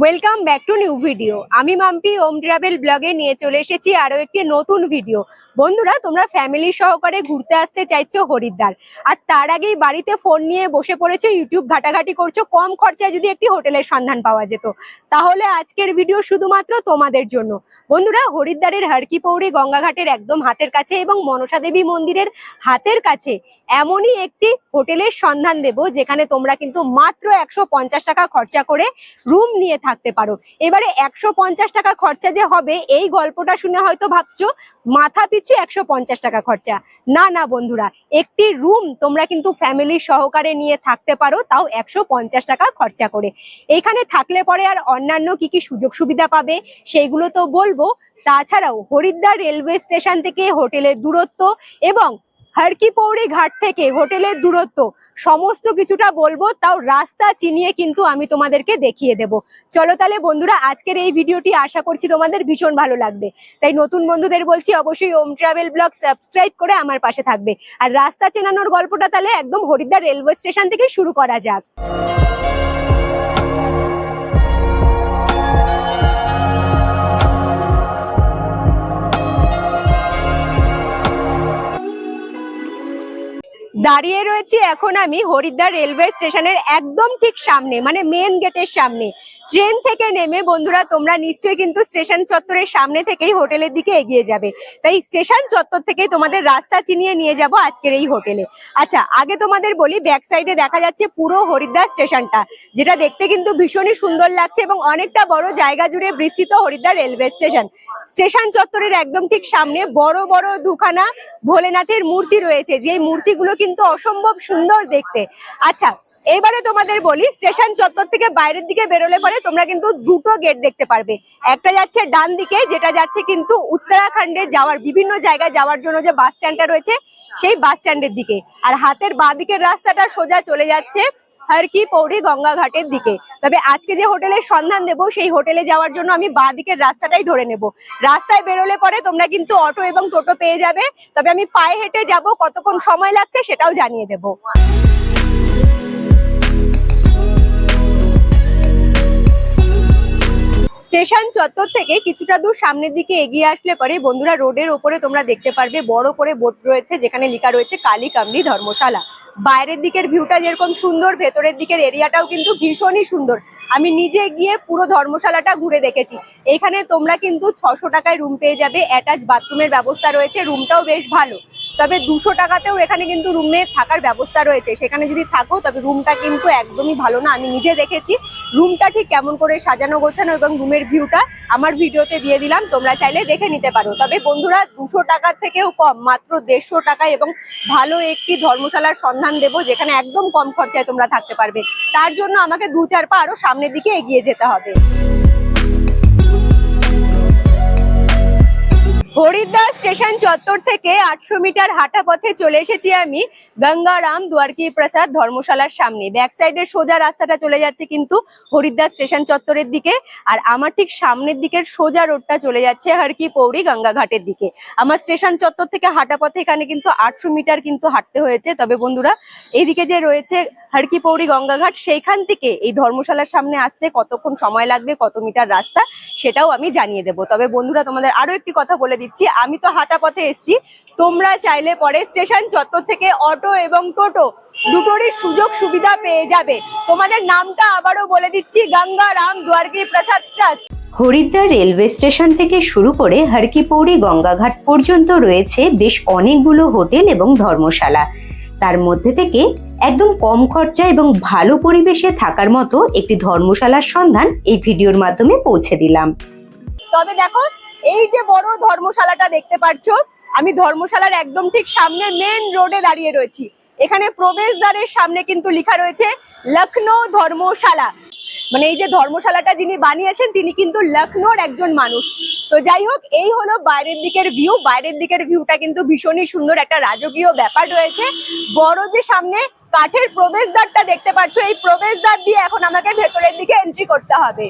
Welcome back to new video আমি মাম্পি ওম travel ব্লগে নিয়ে চলে এসেছি আরও একটি নতুন ভিডিও বন্ধুরা, তোমরা ফ্যামিলি সহকারে ঘুরতে আসতে চাইছো হরিদ্বার, আর তার আগেই বাড়িতে ফোন নিয়ে বসে পড়েছো ইউটিউব ঘাটাঘাটি করছ, কম খরচায় যদি একটি হোটেলের সন্ধান পাওয়া যেত। তাহলে আজকের ভিডিও শুধুমাত্র তোমাদের জন্য। বন্ধুরা, হরিদ্বারের হরকি পৌড়ি গঙ্গাঘাটের একদম হাতের কাছে এবং মনসা দেবী মন্দিরের হাতের কাছে এমনই একটি হোটেলের সন্ধান দেব, যেখানে তোমরা কিন্তু মাত্র একশো পঞ্চাশ টাকা খরচা করে রুম নিয়ে থাকতে পারো। এবারে একশো পঞ্চাশ টাকা খরচা যে হবে, এই গল্পটা শুনে হয়তো ভাবছ, মাথা পিছু একশো পঞ্চাশ টাকা খরচা। না না, বন্ধুরা, একটি রুম তোমরা কিন্তু ফ্যামিলি সহকারে নিয়ে থাকতে পারো, তাও একশো পঞ্চাশ টাকা খরচা করে। এখানে থাকলে পরে আর অন্যান্য কি কি সুযোগ সুবিধা পাবে সেইগুলো তো বলব। তাছাড়াও হরিদ্বার রেলওয়ে স্টেশন থেকে হোটেলের দূরত্ব এবং হরকি পৌড়ি ঘাট থেকে হোটেলের দূরত্ব। সমস্ত কিছুটা বলব, তাও রাস্তা চিনিয়ে কিন্তু আমি তোমাদেরকে দেখিয়ে দেব। চলো তাহলে বন্ধুরা, আজকের এই ভিডিওটি আশা করছি তোমাদের ভীষণ ভালো লাগবে। তাই নতুন বন্ধুদের বলছি, অবশ্যই ওম ট্রাভেল ব্লগ সাবস্ক্রাইব করে আমার পাশে থাকবে। আর রাস্তা চেনানোর গল্পটা তাহলে একদম হরিদ্বার রেলওয়ে স্টেশন থেকে শুরু করা যাক। দাঁড়িয়ে রয়েছি এখন আমি হরিদ্বার রেলওয়ে স্টেশনের একদম ঠিক সামনে মানে মেন গেটের সামনে। ট্রেন থেকে নেমে, বন্ধুরা, তোমরা নিশ্চয়ই কিন্তু স্টেশন চত্বরের সামনে থেকেই হোটেলের দিকে এগিয়ে যাবে। তাই স্টেশন চত্বর থেকেই তোমাদের রাস্তা চিনিয়ে নিয়ে যাব আজকের এই হোটেলে। আচ্ছা আগে তোমাদের বলি ব্যাক সাইডে দেখা যাচ্ছে পুরো হরিদ্বার স্টেশনটা, যেটা দেখতে কিন্তু ভীষণই সুন্দর লাগছে এবং অনেকটা বড় জায়গা জুড়ে বিস্তৃত হরিদ্বার রেলওয়ে স্টেশন। স্টেশন চত্বরের একদম ঠিক সামনে বড় বড় দুখানা ভোলেনাথের মূর্তি রয়েছে যে মূর্তিগুলো কিন্তু অসম্ভব সুন্দর দেখতে। আচ্ছা এবারে তোমাদের বলি, স্টেশন চত্বর থেকে বাইরের দিকে বেরোলে পরে তোমরা কিন্তু দুটো গেট দেখতে পারবে। একটা যাচ্ছে ডান দিকে, যেটা যাচ্ছে কিন্তু উত্তরাখণ্ডে যাওয়ার, বিভিন্ন জায়গায় যাওয়ার জন্য যে বাস স্ট্যান্ডটা রয়েছে, সেই বাস স্ট্যান্ডের দিকে। আর হাতের বাঁ দিকের রাস্তাটা সোজা চলে যাচ্ছে হরকি পৌড়ি গঙ্গা ঘাটের দিকে। তবে আজকে যে হোটেলের সন্ধান দেব, সেই হোটেলে যাওয়ার জন্য আমি বাঁ দিকের রাস্তাটাই ধরে নেব। রাস্তায় বেরোলে পরে তোমরা কিন্তু অটো এবং টোটো পেয়ে যাবে। তবে আমি পায়ে হেঁটে যাব, কতক্ষণ সময় লাগছে সেটাও জানিয়ে দেবো। স্টেশন চত্বর থেকে কিছুটা দূর সামনের দিকে এগিয়ে আসলে পরে বন্ধুরা রোডের ওপরে তোমরা দেখতে পারবে, বড় করে বোর্ড রয়েছে, যেখানে লেখা রয়েছে কালী কামলি ধর্মশালা। বাইরের দিকের ভিউটা যেরকম সুন্দর, ভেতরের দিকের এরিয়াটাও কিন্তু ভীষণই সুন্দর। আমি নিজে গিয়ে পুরো ধর্মশালাটা ঘুরে দেখেছি। এখানে তোমরা কিন্তু ছশো টাকায় রুম পেয়ে যাবে। অ্যাটাচ বাথরুমের ব্যবস্থা রয়েছে। রুমটাও বেশ ভালো। তবে দুশো টাকাতেও এখানে কিন্তু রুমে থাকার ব্যবস্থা রয়েছে। সেখানে যদি থাকো, তবে রুমটা কিন্তু একদমই ভালো না। আমি নিজে দেখেছি, রুমটা ঠিক কেমন করে সাজানো, গোছানো এবং রুমের ভিউটা আমার ভিডিওতে দিয়ে দিলাম। তোমরা চাইলে দেখে নিতে পারো। তবে বন্ধুরা, দুশো টাকার থেকেও কম, মাত্র দেড়শো টাকা এবং ভালো একটি ধর্মশালার সন্ধান দেবো, যেখানে একদম কম খরচায় তোমরা থাকতে পারবে। তার জন্য আমাকে দু চার পা আরও সামনের দিকে এগিয়ে যেতে হবে। হরিদ্বার স্টেশন চত্বর থেকে আটশো মিটার হাঁটা পথে চলে এসেছি আমি গঙ্গারাম দুয়ারকি প্রসাদ ধর্মশালার সামনে। ব্যাক সাইডের সোজা রাস্তাটা চলে যাচ্ছে কিন্তু হরিদ্বার স্টেশন চত্বরের দিকে আর আমার ঠিক সামনের দিকের সোজা রোডটা চলে যাচ্ছে হরকি পৌড়ি গঙ্গা ঘাটের দিকে। আমার স্টেশন চত্বর থেকে হাঁটা পথে এখানে কিন্তু আটশো মিটার কিন্তু হাঁটতে হয়েছে। তবে বন্ধুরা, এইদিকে যে রয়েছে হরকি পৌড়ি গঙ্গাঘাট সেইখান থেকে এই ধর্মশালার সামনে আসতে কতক্ষণ সময় লাগবে, কত মিটার রাস্তা, সেটাও আমি জানিয়ে দেবো। তবে বন্ধুরা, তোমাদের আরও একটি কথা বলে দিচ্ছি। আমি তো হাঁটা পথে এসছি। তোমরা চাইলে পরে স্টেশন চত্বর থেকে অটো এবং টোটো দুটোরই সুযোগ সুবিধা পেয়ে যাবে। তোমাদের নামটা আবারও বলে দিচ্ছি Ganga Ram Dwarki Prasad trust. Haridwar railway station থেকে শুরু করে হরকিপৌড়ি গঙ্গাঘাট পর্যন্ত রয়েছে বেশ অনেকগুলো হোটেল এবং ধর্মশালা। তার মধ্যে থেকে একদম কম খরচা এবং ভালো পরিবেশে থাকার মতো একটি ধর্মশালার সন্ধান এই ভিডিওর মাধ্যমে পৌঁছে দিলাম। তবে দেখো এই যে বড় ধর্মশালাটা দেখতে পাচ্ছ আমি ধর্মশালার একদম ঠিক সামনে মেন রোডে দাঁড়িয়ে রয়েছি। এখানে প্রবেশদ্বারের সামনে কিন্তু লেখা রয়েছে লখনৌ ধর্মশালা। মানে এই যে ধর্মশালাটা যিনি বানিয়েছেন, তিনি কিন্তু লখনৌর একজন মানুষ। তো যাই হোক, এই হলো বাইরের দিকের ভিউ বাইরের দিকের ভিউটা কিন্তু ভীষণই সুন্দর, একটা রাজকীয় ব্যাপার রয়েছে। বড় যে সামনে কাঠের প্রবেশদ্বারটা দেখতে পাচ্ছ, এই প্রবেশদ্বার দিয়ে এখন আমাকে ভেতরের দিকে এন্ট্রি করতে হবে।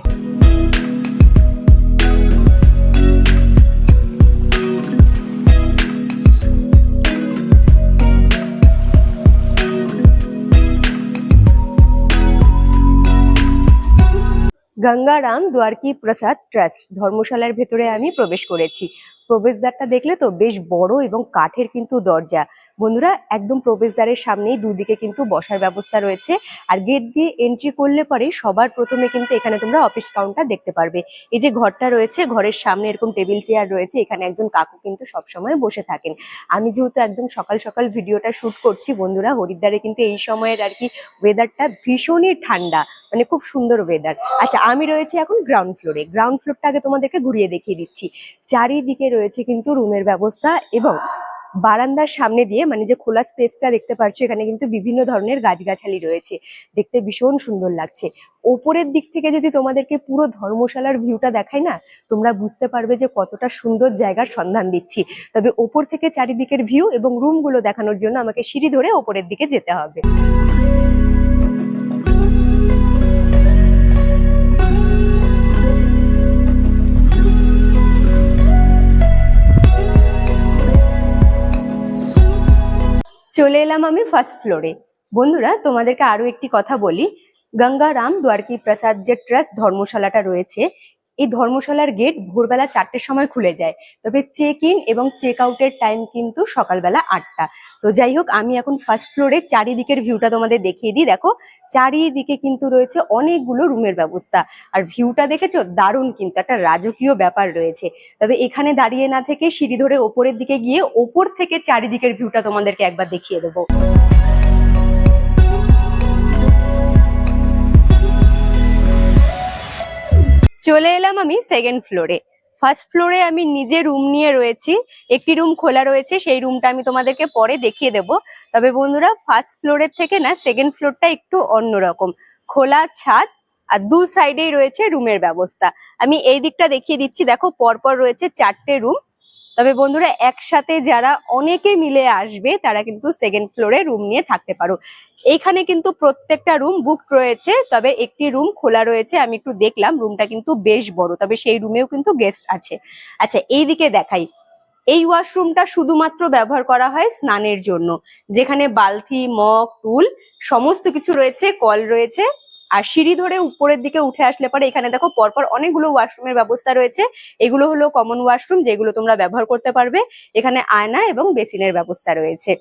গঙ্গারাম দ্বারকি প্রসাদ ট্রাস্ট ধর্মশালার ভেতরে আমি প্রবেশ করেছি। প্রবেশদ্বারটা দেখলে তো বেশ বড় এবং কাঠের কিন্তু দরজা। বন্ধুরা, একদম প্রবেশদ্বারের সামনেই দুদিকে কিন্তু বসার ব্যবস্থা রয়েছে। আর গেট দিয়ে এন্ট্রি করলে পরে সবার প্রথমে কিন্তু এখানে তোমরা অফিস কাউন্টার দেখতে পারবে। এই যে ঘরটা রয়েছে, ঘরের সামনে এরকম টেবিল চেয়ার রয়েছে, এখানে একজন কাকু কিন্তু সবসময় বসে থাকেন। আমি যেহেতু একদম সকাল সকাল ভিডিওটা শুট করছি, বন্ধুরা, হরিদ্বারে কিন্তু এই সময়ের আর কি ওয়েদারটা ভীষণই ঠান্ডা মানে খুব সুন্দর ওয়েদার আচ্ছা আমি রয়েছি এখন গ্রাউন্ড ফ্লোরে গ্রাউন্ড ফ্লোরটা আগে তোমাদেরকে ঘুরিয়ে দেখিয়ে দিচ্ছি। চারিদিকে রয়েছে কিন্তু রুমের ব্যবস্থা এবং বারান্দার সামনে দিয়ে মানে যে খোলা স্পেসটা দেখতে পাচ্ছ, এখানে কিন্তু বিভিন্ন ধরনের গাছগাছালি রয়েছে। দেখতে ভীষণ সুন্দর লাগছে। ওপরের দিক থেকে যদি তোমাদেরকে পুরো ধর্মশালার ভিউটা দেখাই না, তোমরা বুঝতে পারবে যে কতটা সুন্দর জায়গার সন্ধান দিচ্ছি। তবে ওপর থেকে চারিদিকের ভিউ এবং রুমগুলো দেখানোর জন্য আমাকে সিঁড়ি ধরে ওপরের দিকে যেতে হবে। চলে এলাম আমি ফার্স্ট ফ্লোরে বন্ধুরা, তোমাদেরকে আরও একটি কথা বলি। গঙ্গারাম দ্বারকী প্রসাদ যে ট্রাস্ট ধর্মশালাটা রয়েছে এই ধর্মশালার গেট ভোরবেলা চারটের সময় খুলে যায়। তবে চেক ইন এবং চেক আউটের টাইম কিন্তু সকালবেলা আটটা। তো যাই হোক, আমি এখন ফার্স্ট ফ্লোরে চারিদিকের ভিউটা তোমাদের দেখিয়ে দিই। দেখো, চারিদিকে কিন্তু রয়েছে অনেকগুলো রুমের ব্যবস্থা। আর ভিউটা দেখেছ? দারুণ কিন্তু, একটা রাজকীয় ব্যাপার রয়েছে। তবে এখানে দাঁড়িয়ে না থেকে সিঁড়ি ধরে ওপরের দিকে গিয়ে ওপর থেকে চারিদিকের ভিউটা তোমাদেরকে একবার দেখিয়ে দেবো। চলে এলাম আমি সেকেন্ড ফ্লোরে ফার্স্ট ফ্লোরে আমি নিজে রুম নিয়ে রয়েছি, একটি রুম খোলা রয়েছে, সেই রুমটা আমি তোমাদেরকে পরে দেখিয়ে দেব। তবে বন্ধুরা ফার্স্ট ফ্লোরের থেকে না সেকেন্ড ফ্লোরটা একটু অন্যরকম। খোলা ছাদ, আর দু সাইডেই রয়েছে রুমের ব্যবস্থা। আমি এই দিকটা দেখিয়ে দিচ্ছি। দেখো, পরপর রয়েছে চারটে রুম তবে বন্ধুরা, একসাথে যারা অনেকে মিলে আসবে, তারা কিন্তু সেকেন্ড ফ্লোরে রুম নিয়ে থাকতে পারো। এখানে কিন্তু প্রত্যেকটা রুম বুক রয়েছে, তবে একটি রুম খোলা রয়েছে, আমি একটু দেখলাম রুমটা কিন্তু বেশ বড়, তবে সেই রুমেও কিন্তু গেস্ট আছে। আচ্ছা এই দিকে দেখাই। এই ওয়াশরুমটা শুধুমাত্র ব্যবহার করা হয় স্নানের জন্য, যেখানে বালতি, মগ, টুল, সমস্ত কিছু রয়েছে, কল রয়েছে। আর সিঁড়ি ধরে উপরের দিকে উঠে আসলে পরে এখানে দেখো পরপর অনেকগুলো ওয়াশরুমের ব্যবস্থা রয়েছে। এগুলো হলো কমন ওয়াশরুম যেগুলো তোমরা ব্যবহার করতে পারবে। এখানে আয়না এবং বেসিনের ব্যবস্থা রয়েছে।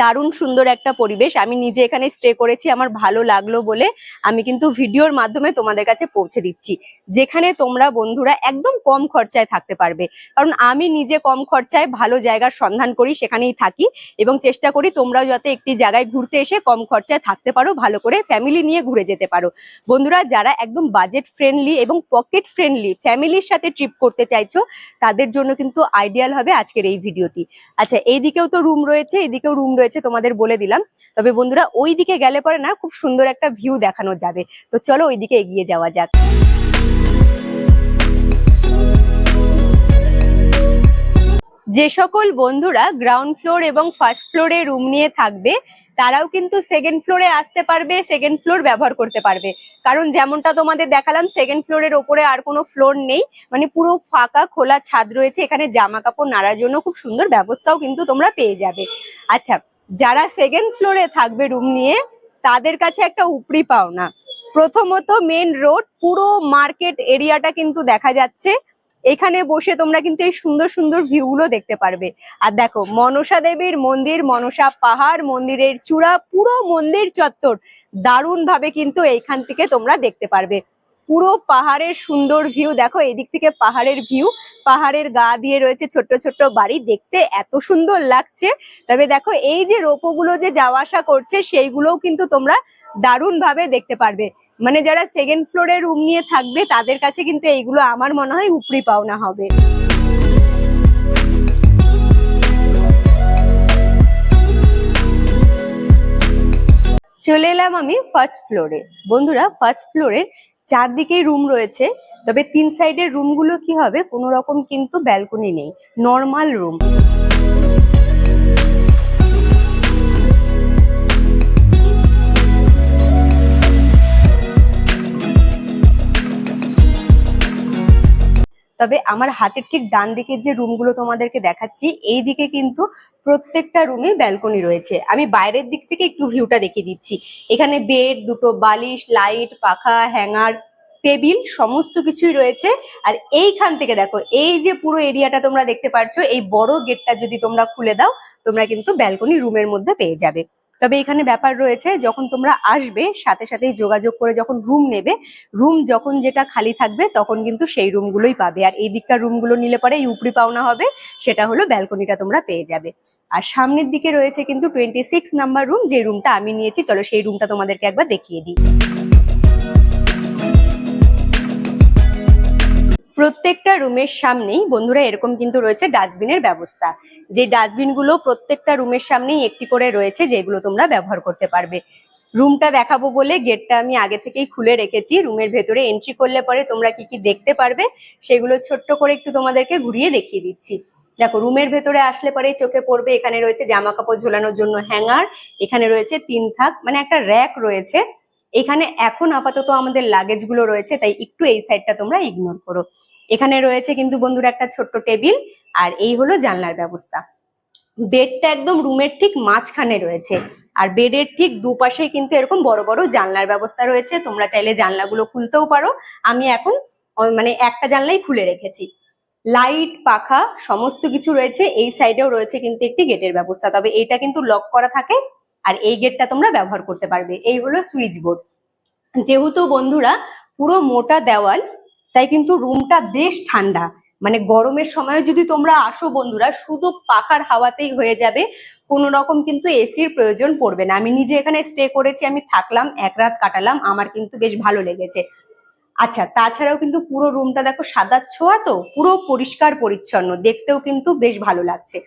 দারুণ সুন্দর একটা পরিবেশ। আমি নিজে এখানে স্টে করেছি, আমার ভালো লাগল বলে আমি কিন্তু ভিডিওর মাধ্যমে তোমাদের কাছে পৌঁছে দিচ্ছি। যেখানে তোমরা বন্ধুরা একদম কম খরচায় থাকতে পারবে। কারণ আমি নিজে কম খরচায় ভালো জায়গার সন্ধান করি, সেখানেই থাকি এবং চেষ্টা করি তোমরাও যাতে একটি জায়গায় ঘুরতে এসে কম খরচায় থাকতে পারো, ভালো করে ফ্যামিলি নিয়ে ঘুরে যেতে পারো। বন্ধুরা, যারা একদম বাজেট ফ্রেন্ডলি এবং পকেট ফ্রেন্ডলি ফ্যামিলির সাথে ট্রিপ করতে চাইছো, তাদের জন্য কিন্তু আইডিয়াল হবে আজকের এই ভিডিওটি। আচ্ছা এইদিকেও তো রুম রয়েছে, এইদিকেও রুম রয়েছে, তোমাদের বলে দিলাম। তবে বন্ধুরা ওই দিকে গেলে পরে না, খুব সুন্দর একটা ভিউ দেখানো যাবে। তো চলো ওইদিকে এগিয়ে যাওয়া যাক। যে সকল বন্ধুরা গ্রাউন্ড ফ্লোর এবং ফার্স্ট ফ্লোরে রুম নিয়ে থাকবে, তারাও কিন্তু সেকেন্ড ফ্লোরে আসতে পারবে সেকেন্ড ফ্লোর ব্যবহার করতে পারবে। কারণ যেমনটা তোমাদের দেখালাম সেকেন্ড ফ্লোরের ওপরে আর কোনো ফ্লোর নেই। মানে পুরো ফাঁকা, খোলা ছাদ রয়েছে, এখানে জামা কাপড় নাড়ার জন্য খুব সুন্দর ব্যবস্থাও কিন্তু তোমরা পেয়ে যাবে। আচ্ছা যারা সেকেন্ড ফ্লোরে থাকবে রুম নিয়ে, তাদের কাছে একটা উপরি পাওনা। প্রথমত মেন রোড পুরো মার্কেট এরিয়াটা কিন্তু দেখা যাচ্ছে। এখানে বসে তোমরা কিন্তু এই সুন্দর সুন্দর ভিউগুলো দেখতে পারবে। আর দেখো, মনসা দেবীর মন্দির, মনসা পাহাড়, মন্দিরের চূড়া, পুরো মন্দির চত্বর দারুণ ভাবে কিন্তু এইখান থেকে তোমরা দেখতে পারবে। পুরো পাহাড়ের সুন্দর ভিউ দেখো এদিক থেকে পাহাড়ের ভিউ পাহাড়ের গা দিয়ে রয়েছে ছোট্ট ছোট্ট বাড়ি, দেখতে এত সুন্দর লাগছে। তবে দেখো, এই যে রোপোগুলো যে যাওয়া আসা করছে, সেইগুলোও কিন্তু তোমরা দারুণ ভাবে দেখতে পারবে। মানে যারা সেকেন্ড ফ্লোরে রুম নিয়ে থাকবে, তাদের কাছে কিন্তু এইগুলো আমার মনে হয় উপরি পাওনা হবে। চলে এলাম আমি ফার্স্ট ফ্লোরে বন্ধুরা ফার্স্ট ফ্লোরের চারদিকেই রুম রয়েছে, তবে তিন সাইডের রুমগুলো কি হবে, কোনো রকম কিন্তু ব্যালকনি নেই। নর্মাল রুম তবে আমার হাতের ঠিক ডান দিকের যে রুমগুলো তোমাদেরকে দেখাচ্ছি, এই দিকে কিন্তু প্রত্যেকটা রুমে ব্যালকনি রয়েছে। আমি বাইরের দিক থেকে একটু ভিউটা দেখিয়ে দিচ্ছি। এখানে বেড দুটো বালিশ লাইট পাখা হ্যাঙ্গার টেবিল সমস্ত কিছুই রয়েছে। আর এইখান থেকে দেখো, এই যে পুরো এরিয়াটা তোমরা দেখতে পাচ্ছ এই বড় গেটটা যদি তোমরা খুলে দাও, তোমরা কিন্তু ব্যালকনি রুমের মধ্যে পেয়ে যাবে। তবে এখানে ব্যাপার রয়েছে, যখন তোমরা আসবে, সাথে সাথেই যোগাযোগ করে যখন রুম নেবে রুম যখন যেটা খালি থাকবে, তখন কিন্তু সেই রুমগুলোই পাবে। আর এই দিককার রুমগুলো নিলে পরে এই উপরি পাওনা হবে, সেটা হলো ব্যালকনিটা তোমরা পেয়ে যাবে। আর সামনের দিকে রয়েছে কিন্তু টোয়েন্টি সিক্স নাম্বার রুম যে রুমটা আমি নিয়েছি, চলো সেই রুমটা তোমাদেরকে একবার দেখিয়ে দিই। প্রত্যেকটা রুমের সামনেই বন্ধুরা এরকম কিন্তু রয়েছে ডাস্টবিনের ব্যবস্থা। যে ডাস্টবিনগুলো প্রত্যেকটা রুমের সামনেই একটি করে রয়েছে, যেগুলো তোমরা ব্যবহার করতে পারবে। রুমটা দেখাবো বলে গেটটা আমি আগে থেকেই খুলে রেখেছি। রুমের ভেতরে এন্ট্রি করলে পরে তোমরা কি কি দেখতে পারবে, সেগুলো ছোট্ট করে একটু তোমাদেরকে ঘুরিয়ে দেখিয়ে দিচ্ছি। দেখো, রুমের ভেতরে আসলে পরেই চোখে পড়বে, এখানে রয়েছে জামা কাপড় ঝোলানোর জন্য হ্যাঙ্গার, এখানে রয়েছে তিন থাক মানে একটা র্যাক রয়েছে। এখানে এখন আপাতত আমাদের লাগেজগুলো রয়েছে, তাই একটু এই সাইডটা তোমরা ইগনোর করো। এখানে রয়েছে কিন্তু বন্ধুরা একটা ছোট্ট টেবিল আর এই হলো জানলার ব্যবস্থা। বেডটা একদম রুমের ঠিক মাঝখানে রয়েছে, আর বেডের ঠিক দুপাশেই কিন্তু এরকম বড় বড় জানলার ব্যবস্থা রয়েছে। তোমরা চাইলে জানলাগুলো খুলতেও পারো। আমি এখন মানে একটা জানলাই খুলে রেখেছি। লাইট পাখা, সমস্ত কিছু রয়েছে। এই সাইডেও রয়েছে কিন্তু একটি গেটের ব্যবস্থা। তবে এটা কিন্তু লক করা থাকে। আর এই গেটটা তোমরা ব্যবহার করতে পারবে। এই হলো সুইচ বোর্ড যেহেতু বন্ধুরা পুরো মোটা দেওয়াল, তাই কিন্তু রুমটা বেশ ঠান্ডা। মানে গরমের সময় যদি তোমরা আসো বন্ধুরা, শুধু পাখার হাওয়াতেই হয়ে যাবে। কোনো রকম কিন্তু এসির প্রয়োজন পড়বে না। আমি নিজে এখানে স্টে করেছি, আমি থাকলাম, এক রাত কাটালাম, আমার কিন্তু বেশ ভালো লেগেছে। আচ্ছা তাছাড়াও কিন্তু পুরো রুমটা দেখো সাদা ছোঁয়া তো, পুরো পরিষ্কার পরিচ্ছন্ন, দেখতেও কিন্তু বেশ ভালো লাগছে।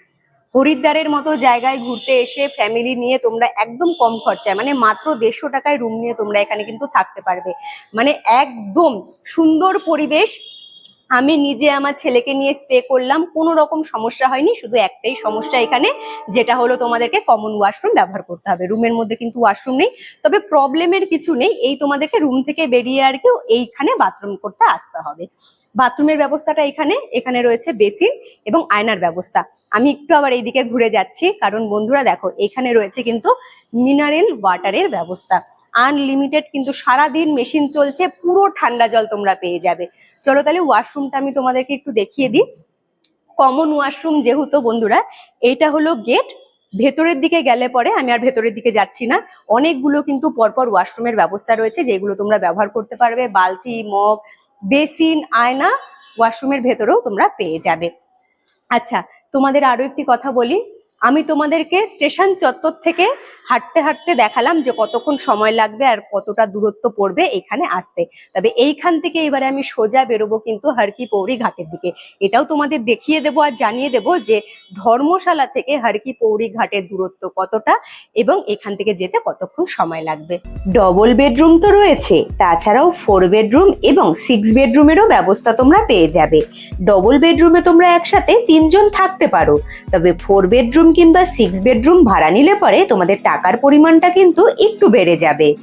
হরিদ্বারের মতো জায়গায় ঘুরতে এসে ফ্যামিলি নিয়ে তোমরা একদম কম খরচায় মানে মাত্র দেড়শো টাকায় রুম নিয়ে তোমরা এখানে কিন্তু থাকতে পারবে। মানে একদম সুন্দর পরিবেশ আমি নিজে আমার ছেলেকে নিয়ে স্টে করলাম, কোনো রকম সমস্যা হয়নি, শুধু একটাই সমস্যা এখানে, যেটা হলো তোমাদেরকে কমন ওয়াশরুম ব্যবহার করতে হবে। রুমের মধ্যে কিন্তু ওয়াশরুম নেই, তবে প্রবলেমের কিছু নেই, এই তোমাদেরকে রুম থেকে বেরিয়ে আর কেউ এইখানে বাথরুম করতে আসতে হবে। বাথরুমের ব্যবস্থাটা এখানে এখানে রয়েছে বেসিন এবং আয়নার ব্যবস্থা। আমি একটু আবার এইদিকে ঘুরে যাচ্ছি, কারণ বন্ধুরা দেখো, এখানে রয়েছে কিন্তু মিনারেল ওয়াটারের ব্যবস্থা। আনলিমিটেড কিন্তু সারাদিন মেশিন চলছে, পুরো ঠান্ডা জল তোমরা পেয়ে যাবে। চলো তাহলে ওয়াশরুমটা আমি তোমাদেরকে একটু দেখিয়ে দিই। কমন ওয়াশরুম যেহেতু বন্ধুরা এইটা হলো গেট ভেতরের দিকে গেলে পরে আমি আর ভেতরের দিকে যাচ্ছি না। অনেকগুলো কিন্তু পরপর ওয়াশরুমের ব্যবস্থা রয়েছে, যেগুলো তোমরা ব্যবহার করতে পারবে। বালতি, মগ, বেসিন, আয়না ওয়াশরুমের ভেতরেও তোমরা পেয়ে যাবে। আচ্ছা তোমাদের আরও একটি কথা বলি। আমি তোমাদেরকে স্টেশন চত্বর থেকে হাঁটতে হাঁটতে দেখালাম যে কতক্ষণ সময় লাগবে আর কতটা দূরত্ব পড়বে এখানে আসতে। তবে এইখান থেকে এবারে আমি সোজা বেরোবো কিন্তু হারকি পৌরি ঘাটের দিকে। এটাও তোমাদের দেখিয়ে দেবো আর জানিয়ে দেবো যে ধর্মশালা থেকে হারকি পৌরি ঘাটের দূরত্ব কতটা এবং এখান থেকে যেতে কতক্ষণ সময় লাগবে। ডবল বেডরুম তো রয়েছে, তাছাড়াও ফোর বেডরুম এবং সিক্স বেডরুমেরও ব্যবস্থা তোমরা পেয়ে যাবে। ডবল বেডরুমে তোমরা একসাথে তিনজন থাকতে পারো, তবে ফোর বেডরুম কিংবা সিক্স বেডরুম ভাড়া নিলে পরে তোমাদের টাকার পরিমাণটা কিন্তু একটু বেড়ে যাবে।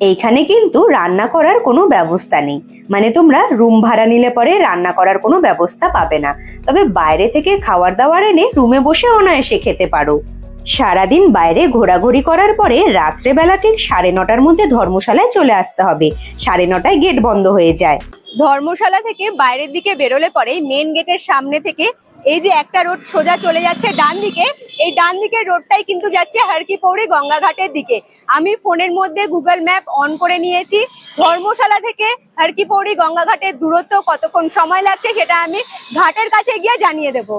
এইখানে কিন্তু রান্না করার কোনো ব্যবস্থা নেই। মানে তোমরা রুম ভাড়া নিলে পরে রান্না করার কোনো ব্যবস্থা পাবে না। তবে বাইরে থেকে খাবার দাবার এনে রুমে বসে অনায়াসে খেতে পারো। সারাদিন বাইরে ঘোরাঘুরি করার পরে রাত্রেবেলা ঠিক সাড়ে নটার মধ্যে ধর্মশালায় চলে আসতে হবে। সাড়ে নটায় গেট বন্ধ হয়ে যায়। ধর্মশালা থেকে বাইরের দিকে বেরোলে পরে মেন গেটের সামনে থেকে এই যে একটা রোড সোজা চলে যাচ্ছে ডান দিকে, এই ডান দিকের রোডটাই কিন্তু যাচ্ছে হারকি পৌড়ি গঙ্গাঘাটের দিকে। আমি ফোনের মধ্যে গুগল ম্যাপ অন করে নিয়েছি। ধর্মশালা থেকে হারকি পৌড়ি গঙ্গাঘাটের দূরত্ব কতক্ষণ সময় লাগছে সেটা আমি ঘাটের কাছে গিয়ে জানিয়ে দেবো।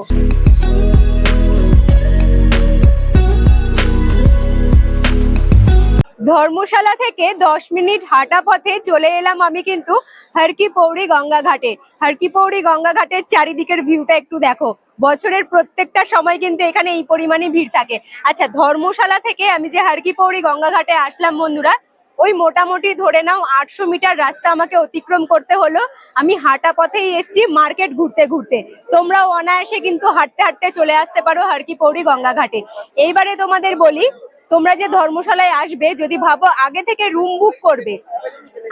ধর্মশালা থেকে দশ মিনিট হাঁটা পথে চলে এলাম আমি কিন্তু হারকি পৌড়ি গঙ্গা ঘাটে হারকি পৌড়ি গঙ্গা ঘাটের চারিদিকের ভিউটা একটু দেখো। বছরের প্রত্যেকটা সময় কিন্তু এখানে এই পরিমাণে ভিড় থাকে। আচ্ছা ধর্মশালা থেকে আমি যে হারকি পৌড়ি গঙ্গা ঘাটে আসলাম বন্ধুরা, ওই মোটামুটি ধরে নাও আটশো মিটার রাস্তা আমাকে অতিক্রম করতে হলো। আমি হাঁটা পথেই এসছি মার্কেট ঘুরতে ঘুরতে। তোমরাও অনায়াসে কিন্তু হাঁটতে হাঁটতে চলে আসতে পারো হারকি পৌড়ি গঙ্গা ঘাটে এইবারে তোমাদের বলি তোমরা যে ধর্মশালায় আসবে, যদি ভাবো আগে থেকে রুম বুক করবে,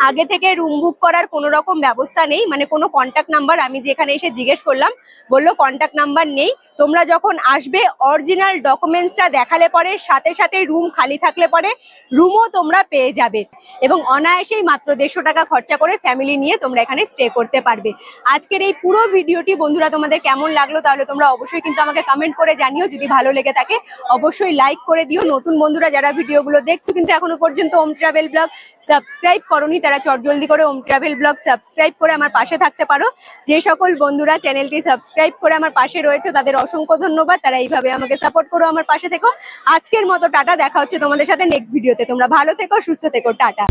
আগে থেকে রুম বুক করার কোনো রকম ব্যবস্থা নেই মানে কোনো কন্ট্যাক্ট নাম্বার আমি যেখানে এসে জিজ্ঞেস করলাম, বলল কন্ট্যাক্ট নাম্বার নেই। তোমরা যখন আসবে অরিজিনাল ডকুমেন্টসটা দেখালে পরে, সাথে সাথে রুম খালি থাকলে পরে রুমও তোমরা পেয়ে যাবে। এবং অনায়াসেই মাত্র দেড়শো টাকা খরচা করে ফ্যামিলি নিয়ে তোমরা এখানে স্টে করতে পারবে। আজকের এই পুরো ভিডিওটি, বন্ধুরা, তোমাদের কেমন লাগল তাহলে তোমরা অবশ্যই কিন্তু আমাকে কমেন্ট করে জানিও। যদি ভালো লেগে থাকে, অবশ্যই লাইক করে দিও। নতুন বন্ধুরা, যারা ভিডিওগুলো দেখছ কিন্তু এখনও পর্যন্ত ওম ট্রাভেল ব্লগ সাবস্ক্রাইব করনি, তারা চটজলদি করে ওম ট্রাভেল ব্লগ সাবস্ক্রাইব করে আমার পাশে থাকতে পারো। যে সকল বন্ধুরা চ্যানেলটি সাবস্ক্রাইব করে আমার পাশে রয়েছে, তাদের অসংখ্য ধন্যবাদ। তারা এইভাবে আমাকে সাপোর্ট করো, আমার পাশে থেকো। আজকের মতো টাটা, দেখা হচ্ছে তোমাদের সাথে নেক্সট ভিডিওতে তোমরা ভালো থেকো, সুস্থ থেকো, টাটা।